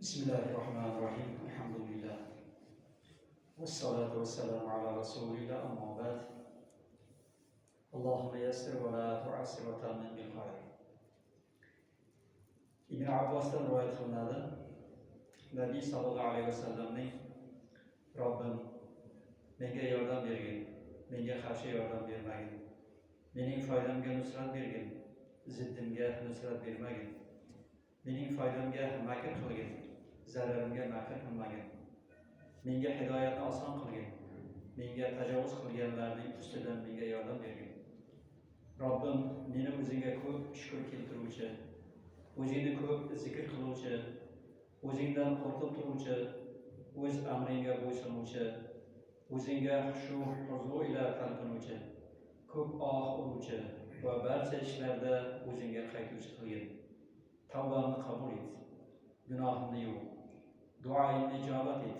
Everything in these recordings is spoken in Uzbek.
Bismillahirrahmanirrahim. Elhamdülillah. Ve salatu ve selamu ala Resulillah amma ba'd. Allahümme yessir ve la tu'assir ve tamin bil hayr. İbn Abbas'tan rivayet kılınadı. Nebi sallallahu aleyhi ve sellem'in Rabbim menge yardım bergin, menge karşı yardım bermegin, mening foydamga nusrat bergin, ziddimga nusrat bermegin, mening foydamga makr qilgin, zararimga nafi qilmagin menga hidoyatni oson qilgin menga tajovuz qilganlarning ustidan menga yordam bergin robbim meni o'zingga ko'p shukur keltiruvchi o'zingni ko'p zikr qiluvchi o'zingdan qo'rqib turuvchi o'z amringga bo'ysunuvchi o'zingga xushu huzur ila talpinuvchi ko'p oh uruvchi va barcha ishlarda o'zingga qaytuvchi qilgin. Tavbamni qabul et. Gunohimni yuv Duayı necabat et.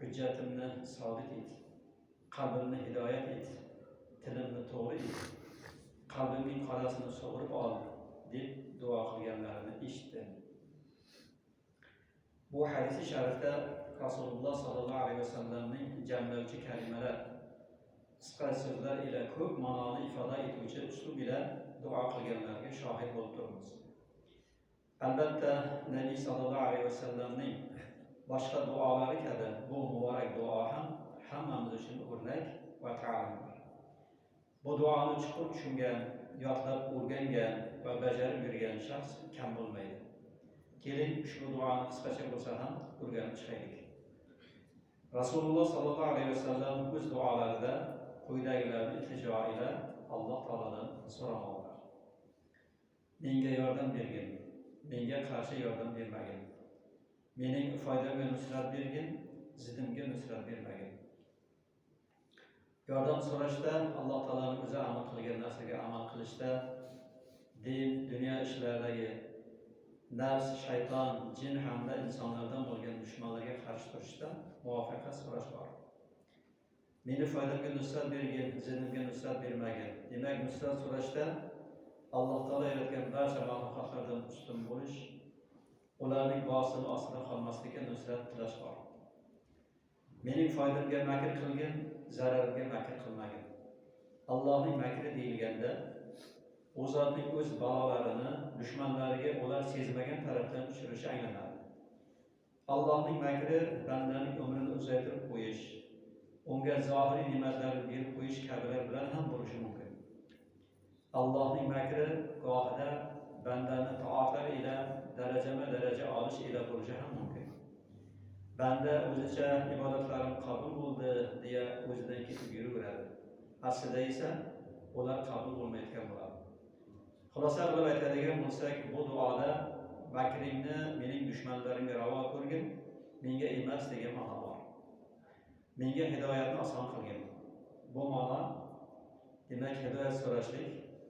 Hüccetini sabit et. Kalbini hidayet et. Tilini doğru et. Kalbimin kalasını soğurup al. Deyip dua kılgenlerini işittim. Bu hadisi şerifte Resulullah sallallahu aleyhi ve sellem'in cemlevci kelimeler, kısa sözler ile köp manalı ifade etuvchi uslub ile duo qilganlarga shohid bo'lib turibmiz albatta nabiy sallallohu alayhi vasallamning boshqa duolari kabi. Bu muborak duo ham hammamiz uchun o'rnak va ta'limdir bu duoni chuqur tushungan yodlab o'rgangan va bajarib yurgan shaxs kam bo'lmaydi. Keling ushbu duoni qisqacha bo'lsa ham o'rganib chiqaylik. Rasululloh sollallohu alayhi vasallam o'z duolarida quyidagilarni iltijo ila alloh taolodan so'ramoqlar menga yordam bergin menga qarshi yordam bermagin. Mening foydamga nusrat bergin ziddimga nusrat bermagin yordam so'rashda alloh taoloni o'zi amal qilgan narsaga amal qilishda din dunyo ishlaridagi nafs shayton jin hamda insonlardan bo'lgan dushmanlarga qarshi turishda muvaffaqiyat so'rash bor meni foydamga nusrat bergin ziddimga nusrat bermagin demak nusrat so'rashda alloh taolo yaratgan barcha maxluqotlardan ustun bo'lish ularning bosini ostida qolmaslikka nusrat tilash bor. Mening foydamga makr qilgin zararimga makr qilmagin. Allohning makri deyilganda u zotning o'z balolarini dushmanlariga ular sezmagan tarafdan tushirishi anglanadi allohning makri bandaning umrini uzaytirib qo'yish unga zohiriy ne'matlarni berib qo'yish kabilar bilan ham bo'lishi mumkin. Allohning makri gohida bandani toatlar ila daraja olish ila bo'lishi ham mumkin banda o'zicha ibodatlarim qabul bo'ldi deya o'zidan ketib yuraveradi aslida esa ular qabul bo'lmayotgan bo'ladi xulosa qilib aytadigan bo'lsak bu duoda makringni mening dushmanlarimga ravo ko'rgin menga emas degan ma'no bor menga hidoyatni oson qilgin bu ma'no demak hidoyat so'rashlik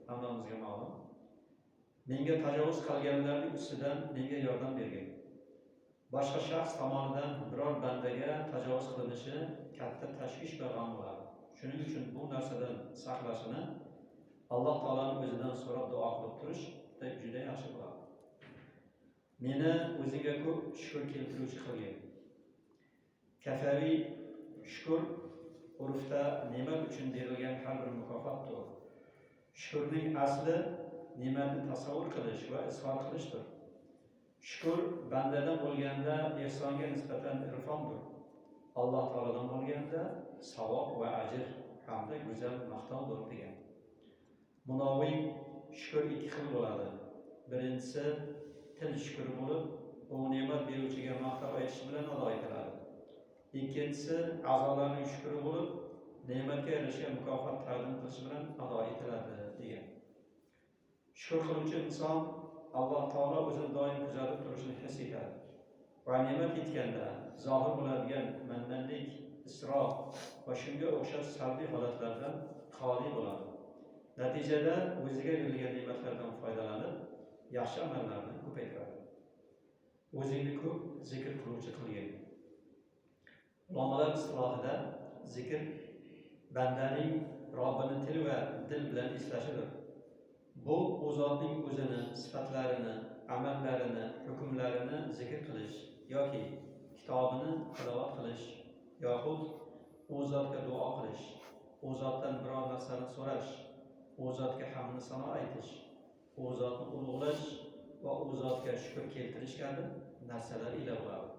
hammamizga ma'lum menga tajovuz qilganlarning ustidan menga yordam bergin. Boshqa shaxs tomonidan biror bandaga tajovuz qilinishi katta tashvish va g'am bo'ladi shuning uchun bu narsadan saqlashini alloh taoloni o'zidan so'rab duo qilib turish juda yaxshi bo'ladi. Meni o'zingga ko'p shukur keltiruvchi qilgin. Kafaviy shukur urfda ne'mat uchun berilgan har bir mukofotdir. Shukurning asli ne'matni tasavvur qilish va izhor qilishdir. Shukur bandadan bo'lganda ehsonga nisbatan irfondir. Alloh taolodan bo'lganda savob va ajr hamda go'zal maqtovdir degan. Munoviy shukur ikki xil bo'ladi. Birinchisi til shukri bo'lib u ne'mat beruvchiga maqtab aytish bilan ado etiladi. Ikkinchisi a'zolarning shukuri bo'lib ne'matga yarasha mukofot taqdim qilish bilan ado etiladi. Shukur qiluvchi inson alloh taolo o'zini doim kuzatib turishini his etadi. Va ne'mat yetganda zohir bo'ladigan mannanlik isrof va shunga o'xshash salbiy holatlardan xoli bo'ladi. Natijada o'ziga berilgan ne'matlardan foydalanib yaxshi amallarni ko'paytiradi. O'zingni ko'p zikr qiluvchi qilgin. Ulamolar istilohida zikr bandaning robbini til va dil bilan eslashidir bu u zotning o'zini sifatlarini amallarini hukmlarini zikr qilish yoki kitobini tilovat qilish yoxud u zotga duo qilish u zotdan biror narsani so'rash u zotga hamni sano aytish u zotni ulug'lash va u zotga shukur keltirish kabi narsalar ila bo'ladi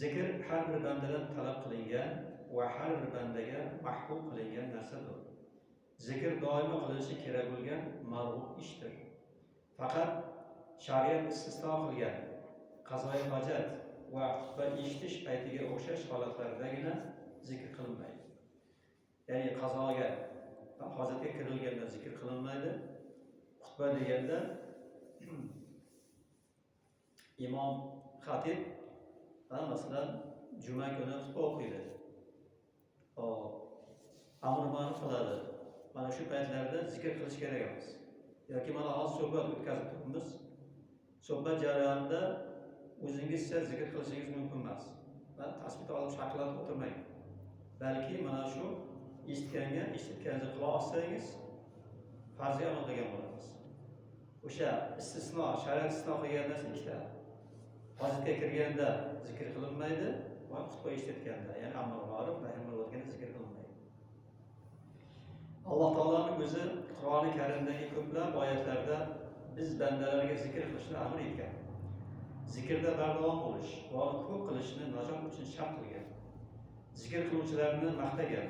zikr har bir bandadan talab qilingan va har bir bandaga mahbub qilingan narsadir. Zikr doimo qilinishi kerak bo'lgan marg'ub ishdir faqat shariat istisno qilgan qazoyi hojat va xutba eshitish paytiga o'xshash holatlardagina zikr qilinmaydi. Ya'ni qazoga va hojatga kirilganda zikr qilinmaydi. Xutba deganda imom xatib masalan juma kuni xutba o'qiydi. Amr ma'ruf qiladi mana shu paytlarda zikr qilish kerak emas yoki mana hozir suhbat o'tkazib turibmiz suhbat jarayonida o'zingizcha zikr qilishingiz mumkin emas va tasbih olib shaqillatib o'tirmang balki mana shu eshitganga eshitgancha quloq ossangiz farzga amal qilgan bo'lamiz o'sha istisno shariat istisno qilgan narsa ikkita hojatga kirganda zikr qilinmaydi va xutba eshitayotganda ya'ni amr ma'ruf o'tganda zikr qilinmaydi alloh taoloning o'zi qur'oni karimdagi ko'plab oyatlarda biz bandalarga zikr qilishni amr etgan. Zikrda bardavom bo'lish va uni ko'p qilishni najot uchun shart qilgan. Zikr qiluvchilarni maqtagan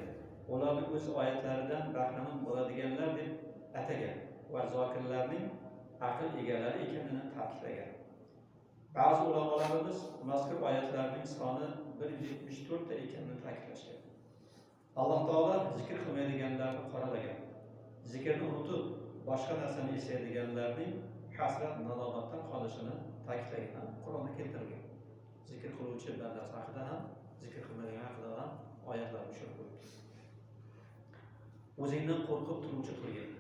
ularni o'z oyatlaridan bahramand bo'ladiganlar deb atagan va zokirlarning aql egalari ekanini ta'kidlagan. Ba'zi ulamolarimiz mazkur oyatlarning soni bir yuz yetmish to'rtta ekanini ta'kidlashgan. Alloh taolo zikr qilmaydiganlarni qoralagan. Zikrni unutib boshqa narsani eslaydiganlarning hasrat nadomatdan qolishini ta'kidlagan qur'onda keltirilgan. Zikr qiluvchi bandasi haqida ham zikr qilmaydigan haqida ham oyatlar tushirib qo'yibdi o'zingdan qo'rqib turuvchi qilgin.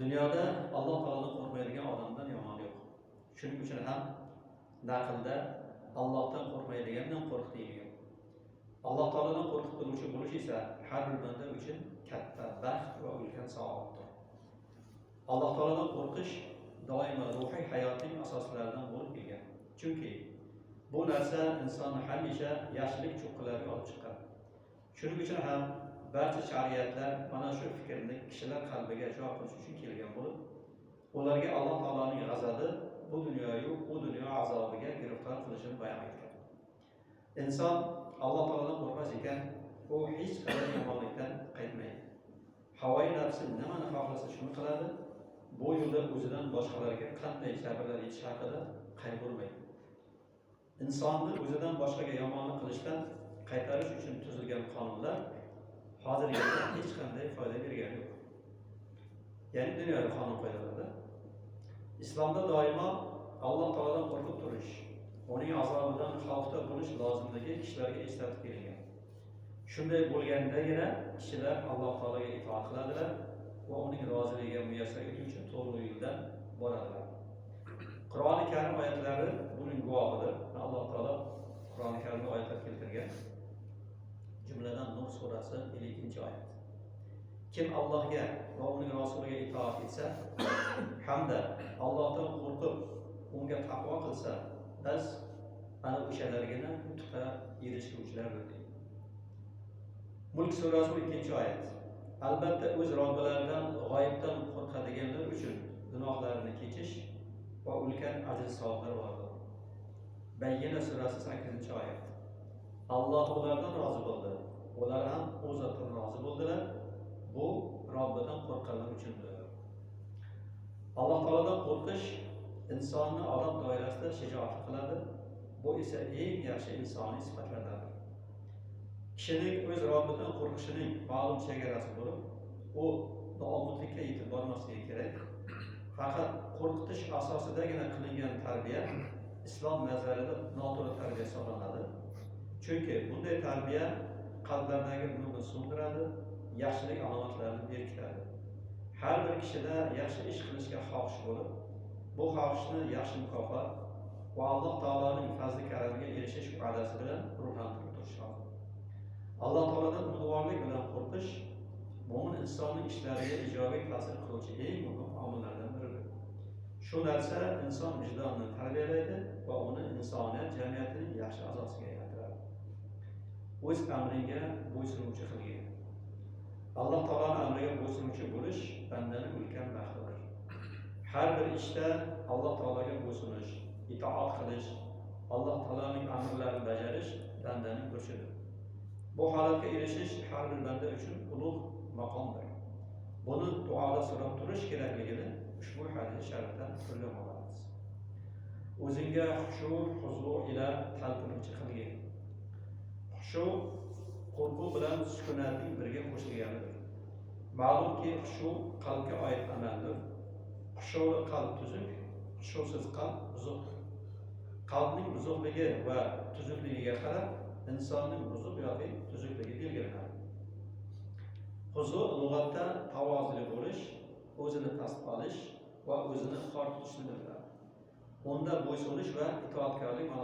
Dunyoda alloh taoloni qo'rqmaydigan odamdan yomon yo'q. Shuning uchun ham naqlda allohdan qo'rqmaydigandan qo'rq deyilgan. Alloh taolodan qo'rqib turuvchi bo'lish esa har bir banda uchun katta baxt va ulkan saodatdir alloh taolodan qo'rqish doimo ruhiy hayotning asoslaridan bo'lib kelgan chunki bu narsa insonni hamisha yaxshilik cho'qqilariga olib chiqqan shuning uchun ham barcha shariatlar mana shu fikrni kishilar qalbiga jo qilish uchun kelgan bo'lib ularga alloh taoloning g'azabi bu dunyoyu u dunyo azobiga giriftor qilishini bayon etgan inson alloh taolodan qo'rqmas ekan u hech qanday yomonlikdan qaytmaydi havoyi nafsi nimani xohlasa shuni qiladi bu yo'lda o'zidan boshqalarga qanday jabrlar yetishi haqida qayg'urmaydi insonni o'zidan boshqaga yomonlik qilishdan qaytarish uchun tuzilgan qonunlar hozirgacha hech qanday foyda bergani yo'q ya'ni dunyoviy qonun qoidalarda islomda doimo alloh taolodan qo'rqib turish uning azobidan xavfda bo'lish lozimligi kishilarga eslatib kelingan. Shunday bo'lgandagina kishilar alloh taologa itoat qiladilar va uning roziligiga muyassar etuvchi to'g'ri yo'ldan boradilar. Qur'oni karim oyatlari buning guvohidir alloh taolo qur'oni karimda oyatlar keltirgan jumladan nur surasi ellik ikkinchi oyat. Kim allohga va uning rasuliga itoat etsa hamda allohdan qo'rqib unga taqvo qilsa biz ana o'shalargina yutuqqa erishguvchilardir bo'ldik mulk surasi ikkinchi oyat. Albatta o'z robbilaridan g'oyibdan qo'rqadiganlar uchun gunohlarini kechish va ulkan ajr savoblar bordir bayyina surasi sakkizinchi oyat. Alloh ulardan rozi bo'ldi. Ular ham u zotdan rozi bo'ldilar. Bu robbidan qo'rqqanlar uchundir. Alloh taolodan qo'rqish insonni odob doirasida shijoat qiladi. Bu esa eng yaxshi insoniy sifatlardandir kishining o'z robbidan qo'rqishining ma'lum chegarasi bo'lib u noobudlikka yetib bormasligi kerak. Faqat qo'rqitish asosidagina qilingan tarbiya islom nazarida noto'g'ri tarbiya hisoblanadi. Chunki bunday tarbiya qalblardagi nurni so'ndiradi yaxshilik alomatlarini berkitadi. Har bir kishida yaxshi ish qilishga xohish bo'lib bu xohishni yaxshi mukofot va alloh taoloning fazli karamiga erishish va'dasi bilan ruhlantirib turish alloh taolodan umidvorlik bilan qo'rqish mo'min insonning ishlariga ijobiy ta'sir qiluvchi eng muhim omillardan biridir. Shu narsa inson vijdonini tarbiyalaydi va uni insoniyat jamiyatining yaxshi a'zosiga aylantiradi. O'z amriga bo'ysunuvchi qilgan alloh taoloni amriga bo'ysunuvchi bo'lish bandani ulkan baxtidir har bir ishda alloh taologa bo'ysunish itoat qilish alloh taoloning amrlarini bajarish bandaning burchidir bu holatga erishish har bir banda uchun ulug' maqomdir buni duoda so'rab turish kerakligini ushbu hadis sharifdan o'rgan olamiz. O'zingga xushu huzu ila talpinuvchi qilgin xushu qo'rquv bilan sukunatning birga qo'shilganidir. Ma'lumki xushu qalbga oid amaldir xushuli qalb tuzuk xushusiz qalb buzuq qalbning buzuqligi va tuzukligiga qarab insonning buzuq yoki tuzukligi belgilanadi huzu lug'atda tavozili bo'lish o'zini past olish va o'zini xor tutishni bildiradi unda bo'ysunish va itoatkorlik